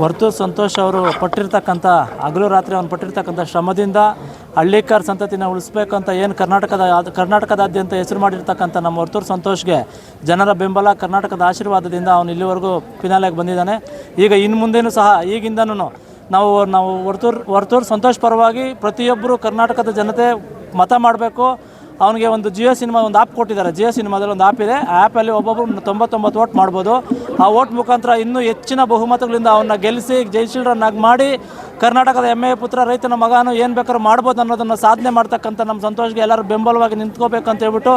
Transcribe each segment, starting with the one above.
ಹೊರತು ಸಂತೋಷ್ ಅವರು ಪಟ್ಟಿರ್ತಕ್ಕಂಥ, ಹಗಲು ರಾತ್ರಿ ಅವ್ನು ಪಟ್ಟಿರ್ತಕ್ಕಂಥ ಶ್ರಮದಿಂದ ಹಳ್ಳಿಕಾರ್ ಸಂತತಿನ ಉಳಿಸ್ಬೇಕಂತ ಏನು ಕರ್ನಾಟಕದ ಕರ್ನಾಟಕದಾದ್ಯಂತ ಹೆಸರು ಮಾಡಿರ್ತಕ್ಕಂಥ ನಮ್ಮ ಹೊರತೂರು ಸಂತೋಷ್ಗೆ ಜನರ ಬೆಂಬಲ ಕರ್ನಾಟಕದ ಆಶೀರ್ವಾದದಿಂದ ಅವನು ಇಲ್ಲಿವರೆಗೂ ಫಿನಾಲೆಗೆ ಬಂದಿದ್ದಾನೆ. ಈಗ ಇನ್ನು ಮುಂದೆನೂ ಸಹ ಈಗಿಂದನೂ ನಾವು ನಾವು ಹೊರತೂರು ಹೊರತೂರು ಸಂತೋಷ್ ಪರವಾಗಿ ಪ್ರತಿಯೊಬ್ಬರು ಕರ್ನಾಟಕದ ಜನತೆ ಮತ ಮಾಡಬೇಕು. ಅವನಿಗೆ ಒಂದು ಜಿಯೋ ಸಿನಿಮಾ ಒಂದು ಆ್ಯಪ್ ಕೊಟ್ಟಿದ್ದಾರೆ. ಜಿಯೋ ಸಿನಿಮಾದಲ್ಲಿ ಒಂದು ಆ್ಯಪ್ ಇದೆ. ಆ ಆ್ಯಪಲ್ಲಿ ಒಬ್ಬೊಬ್ಬರು ತೊಂಬತ್ತೊಂಬತ್ತು ಓಟ್ ಮಾಡ್ಬೋದು. ಆ ಓಟ್ ಮುಖಾಂತರ ಇನ್ನೂ ಹೆಚ್ಚಿನ ಬಹುಮತಗಳಿಂದ ಅವನ್ನ ಗೆಲ್ಲಿಸಿ ಜಯಶೀಲರನ್ನಾಗಿ ಮಾಡಿ ಕರ್ನಾಟಕದ ಹೆಮ್ಮೆಯ ಪುತ್ರ ರೈತನ ಮಗನು ಏನು ಬೇಕಾದ್ರೂ ಮಾಡ್ಬೋದು ಅನ್ನೋದನ್ನು ಸಾಧನೆ ಮಾಡ್ತಕ್ಕಂಥ ನಮ್ಮ ಸಂತೋಷ್ಗೆ ಎಲ್ಲರೂ ಬೆಂಬಲವಾಗಿ ನಿಂತ್ಕೋಬೇಕಂತ ಹೇಳ್ಬಿಟ್ಟು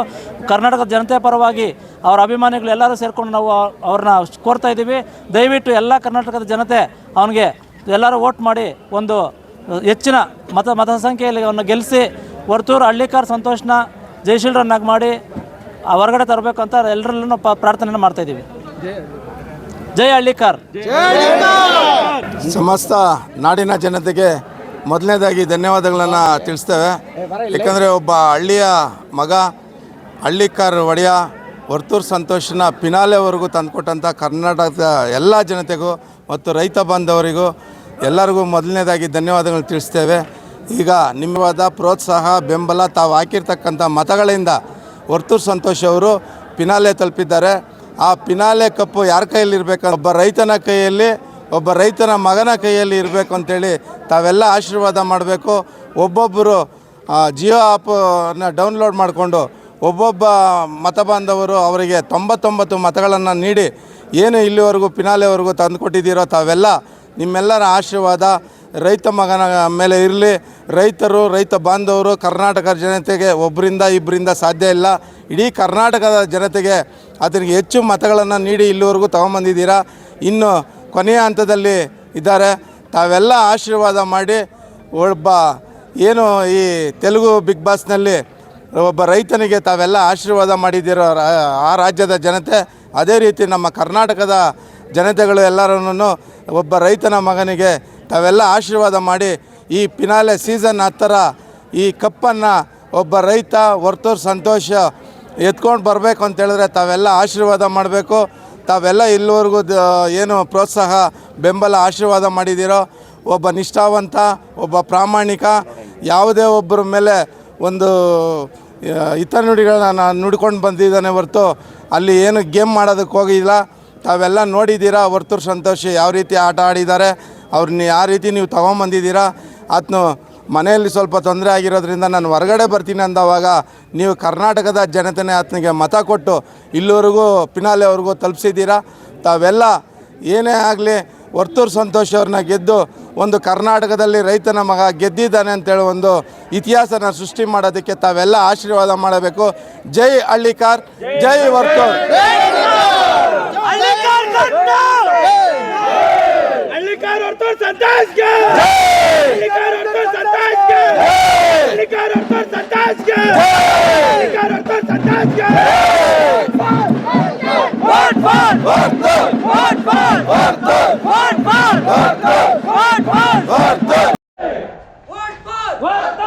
ಕರ್ನಾಟಕದ ಜನತೆ ಪರವಾಗಿ ಅವರ ಅಭಿಮಾನಿಗಳು ಎಲ್ಲರೂ ಸೇರಿಕೊಂಡು ನಾವು ಅವ್ರನ್ನ ಕೋರ್ತಾ ಇದ್ದೀವಿ. ದಯವಿಟ್ಟು ಎಲ್ಲ ಕರ್ನಾಟಕದ ಜನತೆ ಅವನಿಗೆ ಎಲ್ಲರೂ ವೋಟ್ ಮಾಡಿ ಒಂದು ಹೆಚ್ಚಿನ ಮತ ಮತ ಸಂಖ್ಯೆಯಲ್ಲಿ ಅವನ್ನ ಗೆಲ್ಲಿಸಿ ವರ್ತೂರು ಹಳ್ಳಿಕಾರ್ ಸಂತೋಷನ ಜಯಶೀಲರನ್ನಾಗಿ ಮಾಡಿ ಹೊರಗಡೆ ತರಬೇಕು ಅಂತ ಎಲ್ಲರಲ್ಲೂ ಪ ಪ್ರಾರ್ಥನೆಯನ್ನು ಮಾಡ್ತಾ ಇದ್ದೀವಿ. ಜೈ ಹಳ್ಳಿಕಾರ್. ಸಮಸ್ತ ನಾಡಿನ ಜನತೆಗೆ ಮೊದಲನೇದಾಗಿ ಧನ್ಯವಾದಗಳನ್ನು ತಿಳಿಸ್ತೇವೆ. ಯಾಕಂದರೆ ಒಬ್ಬ ಹಳ್ಳಿಯ ಮಗ, ಹಳ್ಳಿಕಾರ್ ಒಡೆಯ ವರ್ತೂರು ಸಂತೋಷನ ಪಿನಾಲೆವರೆಗೂ ತಂದುಕೊಟ್ಟಂಥ ಕರ್ನಾಟಕದ ಎಲ್ಲ ಜನತೆಗೂ ಮತ್ತು ರೈತ ಬಾಂಧವರಿಗೂ ಎಲ್ಲರಿಗೂ ಮೊದಲನೇದಾಗಿ ಧನ್ಯವಾದಗಳು ತಿಳಿಸ್ತೇವೆ. ಈಗ ನಿಮ್ಮವಾದ ಪ್ರೋತ್ಸಾಹ, ಬೆಂಬಲ ತಾವು ಹಾಕಿರ್ತಕ್ಕಂಥ ಮತಗಳಿಂದ ವರ್ತೂರು ಸಂತೋಷ್ ಅವರು ಪಿನಾಲೆ ತಲುಪಿದ್ದಾರೆ. ಆ ಪಿನಾಲೆ ಕಪ್ಪು ಯಾರ ಕೈಯಲ್ಲಿ ಇರಬೇಕು ಒಬ್ಬ ರೈತನ ಕೈಯಲ್ಲಿ, ಒಬ್ಬ ರೈತನ ಮಗನ ಕೈಯಲ್ಲಿ ಇರಬೇಕು ಅಂತೇಳಿ ತಾವೆಲ್ಲ ಆಶೀರ್ವಾದ ಮಾಡಬೇಕು. ಒಬ್ಬೊಬ್ಬರು ಜಿಯೋ ಆ್ಯಪನ್ನು ಡೌನ್ಲೋಡ್ ಮಾಡಿಕೊಂಡು ಒಬ್ಬೊಬ್ಬ ಮತ ಬಾಂಧವರು ಅವರಿಗೆ ತೊಂಬತ್ತೊಂಬತ್ತು ಮತಗಳನ್ನು ನೀಡಿ, ಏನು ಇಲ್ಲಿವರೆಗೂ ಪಿನಾಲೆವರೆಗೂ ತಂದುಕೊಟ್ಟಿದ್ದೀರೋ ತಾವೆಲ್ಲ ನಿಮ್ಮೆಲ್ಲರ ಆಶೀರ್ವಾದ ರೈತ ಮಗನ ಮೇಲೆ ಇರಲಿ. ರೈತರು, ರೈತ ಬಾಂಧವರು, ಕರ್ನಾಟಕ ಜನತೆಗೆ ಒಬ್ಬರಿಂದ ಇಬ್ಬರಿಂದ ಸಾಧ್ಯ ಇಲ್ಲ. ಇಡೀ ಕರ್ನಾಟಕದ ಜನತೆಗೆ ಅದನಿಗೆ ಹೆಚ್ಚು ಮತಗಳನ್ನು ನೀಡಿ ಇಲ್ಲಿವರೆಗೂ ತಗೊಂಬಂದಿದ್ದೀರಾ. ಇನ್ನು ಕೊನೆಯ ಹಂತದಲ್ಲಿ ಇದ್ದಾರೆ. ತಾವೆಲ್ಲ ಆಶೀರ್ವಾದ ಮಾಡಿ ಒಬ್ಬ ಏನು ಈ ತೆಲುಗು ಬಿಗ್ ಬಾಸ್ನಲ್ಲಿ ಒಬ್ಬ ರೈತನಿಗೆ ತಾವೆಲ್ಲ ಆಶೀರ್ವಾದ ಮಾಡಿದ್ದೀರೋ. ಆ ರಾಜ್ಯದ ಜನತೆ, ಅದೇ ರೀತಿ ನಮ್ಮ ಕರ್ನಾಟಕದ ಜನತೆಗಳು ಎಲ್ಲರನ್ನು ಒಬ್ಬ ರೈತನ ಮಗನಿಗೆ ತಾವೆಲ್ಲ ಆಶೀರ್ವಾದ ಮಾಡಿ ಈ ಪಿನಾಲೆ ಸೀಸನ್ ಹತ್ತರ ಈ ಕಪ್ಪನ್ನು ಒಬ್ಬ ರೈತ ವರ್ತೂರು ಸಂತೋಷ ಎತ್ಕೊಂಡು ಬರಬೇಕು ಅಂತ ಹೇಳಿದ್ರೆ ತಾವೆಲ್ಲ ಆಶೀರ್ವಾದ ಮಾಡಬೇಕು. ತಾವೆಲ್ಲ ಇಲ್ಲಿವರೆಗೂ ಏನು ಪ್ರೋತ್ಸಾಹ, ಬೆಂಬಲ, ಆಶೀರ್ವಾದ ಮಾಡಿದ್ದೀರೋ ಒಬ್ಬ ನಿಷ್ಠಾವಂತ, ಒಬ್ಬ ಪ್ರಾಮಾಣಿಕ, ಯಾವುದೇ ಒಬ್ಬರ ಮೇಲೆ ಒಂದು ಇತರ ನುಡಿಗಳನ್ನ ನಾನು ನುಡ್ಕೊಂಡು ಬಂದಿದ್ದಾನೆ ಹೊರತು ಅಲ್ಲಿ ಏನು ಗೇಮ್ ಮಾಡೋದಕ್ಕೆ ಹೋಗಿಲ್ಲ. ತಾವೆಲ್ಲ ನೋಡಿದ್ದೀರಾ? ವರ್ತೂರು ಸಂತೋಷ್, ಯಾವ ರೀತಿ ಆಟ ಆಡಿದ್ದಾರೆ? ಅವ್ರನ್ನ ಯಾವ ರೀತಿ ನೀವು ತೊಗೊಂಬಂದಿದ್ದೀರಾ? ಆತನು ಮನೆಯಲ್ಲಿ ಸ್ವಲ್ಪ ತೊಂದರೆ ಆಗಿರೋದ್ರಿಂದ ನಾನು ಹೊರಗಡೆ ಬರ್ತೀನಿ ಅಂದವಾಗ ನೀವು ಕರ್ನಾಟಕದ ಜನತೆನೇ ಆತನಿಗೆ ಮತ ಕೊಟ್ಟು ಇಲ್ಲಿವರೆಗೂ ಪಿನಾಲೆವರೆಗೂ ತಲುಪಿಸಿದ್ದೀರಾ? ತಾವೆಲ್ಲ ಏನೇ ಆಗಲಿ ವರ್ತೂರು ಸಂತೋಷ್ ಅವ್ರನ್ನ ಗೆದ್ದು ಒಂದು ಕರ್ನಾಟಕದಲ್ಲಿ ರೈತನ ಮಗ ಗೆದ್ದಿದ್ದಾನೆ ಅಂತೇಳಿ ಒಂದು ಇತಿಹಾಸನ ಸೃಷ್ಟಿ ಮಾಡೋದಕ್ಕೆ ತಾವೆಲ್ಲ ಆಶೀರ್ವಾದ ಮಾಡಬೇಕು. ಜೈ ಹಳ್ಳಿಕಾರ್, ಜೈ ವರ್ತೂರ್. पर सत्ताईस के अधिकार पर सत्ताईस के अधिकार पर सत्ताईस के अधिकार पर सत्ताईस के vote vote vote vote vote vote vote vote vote vote vote vote